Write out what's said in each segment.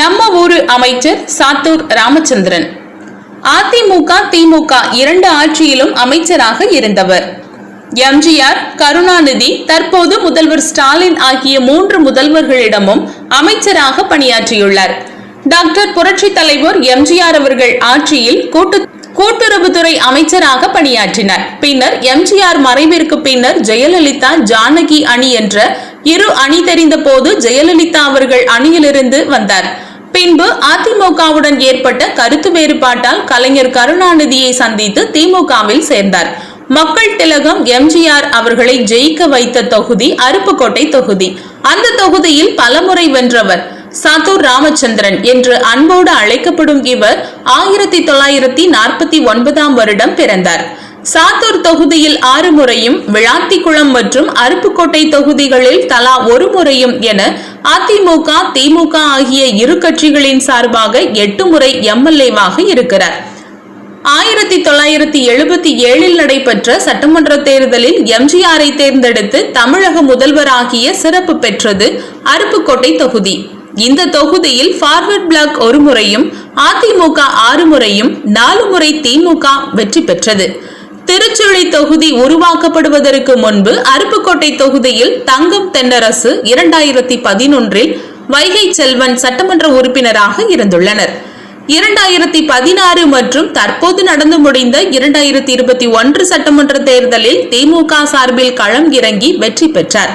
நம்ம ஊரு அமைச்சர் சாத்தூர் ராமச்சந்திரன். அதிமுக திமுக இரண்டு ஆட்சியிலும் அமைச்சராக இருந்தவர். எம்ஜிஆர் கருணாநிதி தற்போது முதல்வர் ஸ்டாலின் ஆகிய மூன்று முதல்வர்களிடமும் அமைச்சராக பணியாற்றியுள்ளார். டாக்டர் புரட்சி தலைவர் எம்ஜிஆர் அவர்கள் ஆட்சியில் கூட்டு கூட்டுறவுத்துறை அமைச்சராக பணியாற்றினார். பின்னர் எம்ஜிஆர் மறைவிற்கு பின்னர் ஜெயலலிதா ஜானகி அணி என்ற இரு அணி தெரிந்த போது ஜெயலலிதா அவர்கள் அணியிலிருந்து வந்தார். பின்பு அதிமுகவுடன் ஏற்பட்ட கருத்து வேறுபாட்டால் கலைஞர் கருணாநிதியை சந்தித்து திமுகவில் சேர்ந்தார். மக்கள் திலகம் எம்ஜிஆர் அவர்களை ஜெயிக்க வைத்த தொகுதி அருப்புக்கோட்டை தொகுதி. அந்த தொகுதியில் பலமுறை வென்றவர் சாத்தூர் ராமச்சந்திரன் என்று அன்போடு அழைக்கப்படும் இவர் ஆயிரத்தி தொள்ளாயிரத்தி நாற்பத்தி ஒன்பதாம் வருடம் பிறந்தார். சாத்தூர் தொகுதியில் ஆறு முறையும் விளாத்திக்குளம் மற்றும் அருப்புக்கோட்டை தொகுதிகளில் தலா ஒரு முறையும் என அதிமுக திமுக ஆகிய இரு கட்சிகளின் சார்பாக எட்டு முறை எம்எல்ஏவாக இருக்கிறார். ஆயிரத்தி தொள்ளாயிரத்தி எழுபத்தி ஏழில் நடைபெற்ற சட்டமன்ற தேர்தலில் எம்ஜிஆரை தேர்ந்தெடுத்து தமிழக முதல்வராகிய சிறப்பு பெற்றது அருப்புக்கோட்டை தொகுதி. இந்த தொகுதியில் ஃபார்வர்ட் பிளாக் ஒரு முறையும் அதிமுக ஆறு முறையும் நாலு முறை திமுக வெற்றி பெற்றது. திருச்சுழி தொகுதி உருவாக்கப்படுவதற்கு முன்பு அருப்புக்கோட்டை தொகுதியில் தங்கம் தென்னரசு இரண்டாயிரத்தி பதினொன்றில் வைகை செல்வன் சட்டமன்ற உறுப்பினராக இருந்துள்ளனர். இரண்டாயிரத்தி பதினாறு மற்றும் தற்போது நடந்து முடிந்த இரண்டாயிரத்தி இருபத்தி ஒன்று சட்டமன்ற தேர்தலில் திமுக சார்பில் களம் இறங்கி வெற்றி பெற்றார்.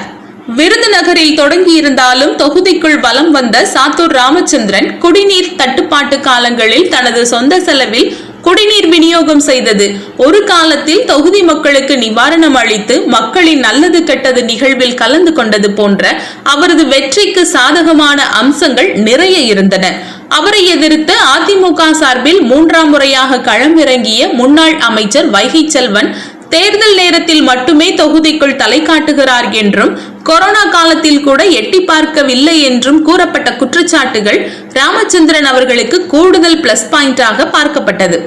விருதுநகரில் தொடங்கியிருந்தாலும் தொகுதிக்குள் வலம் வந்த சாத்தூர் ராமச்சந்திரன் குடிநீர் தட்டுப்பாட்டு காலங்களில் தனது சொந்த செலவில் குடிநீர் விநியோகம் செய்தது. ஒரு காலத்தில் தொகுதி மக்களுக்கு நிவாரணம் அளித்து மக்களின் நல்லது கெட்டது நிகழ்வில் கலந்து கொண்டது போன்ற அவரது வெற்றிக்கு சாதகமான அம்சங்கள் நிறைய இருந்தன. அவரை எதிர்த்து அதிமுக சார்பில் மூன்றாம் முறையாக களமிறங்கிய முன்னாள் அமைச்சர் வைகை செல்வன் தேர்தல் நேரத்தில் மட்டுமே தொகுதிக்குள் தலை காட்டுகிறார் என்றும் கொரோனா காலத்தில் கூட எட்டி பார்க்கவில்லை என்றும் கூறப்பட்ட குற்றச்சாட்டுகள் ராமச்சந்திரன் அவர்களுக்கு கூடுதல் பிளஸ் பாயிண்டாக பார்க்கப்பட்டது.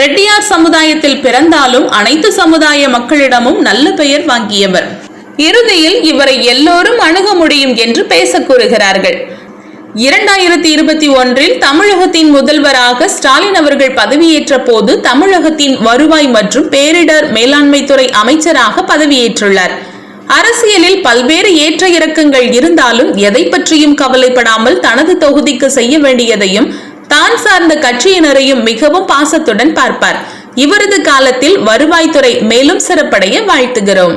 ரெட்டியார் சமுதாயத்தில் பிறந்தாலும் அனைத்து சமுதாய மக்களிடமும் நல்ல பெயர் வாங்கியவர். இறுதியில் இவரை எல்லோரும் அணுக முடியும் என்று பேச கூறுகிறார்கள். இரண்டாயிரத்தி இருபத்தி ஒன்றில் தமிழகத்தின் முதல்வராக ஸ்டாலின் அவர்கள் பதவியேற்ற போது தமிழகத்தின் வருவாய் மற்றும் பேரிடர் மேலாண்மைத்துறை அமைச்சராக பதவியேற்றுள்ளார். அரசியலில் பல்வேறு ஏற்ற இறக்கங்கள் இருந்தாலும் எதை பற்றியும் கவலைப்படாமல் தனது தொகுதிக்கு செய்ய வேண்டியதையும் தான் சார்ந்த கட்சியினரையும் மிகவும் பாசத்துடன் பார்ப்பார். இவரது காலத்தில் வருவாய்த்துறை மேலும் சிறப்படைய வாழ்த்துகிறோம்.